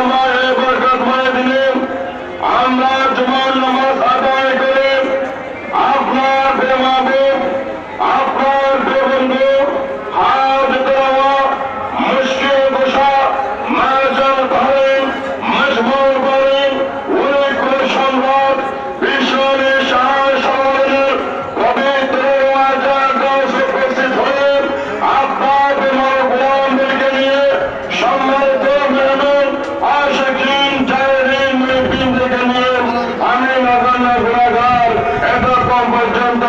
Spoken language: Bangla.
الله পর্যন্ত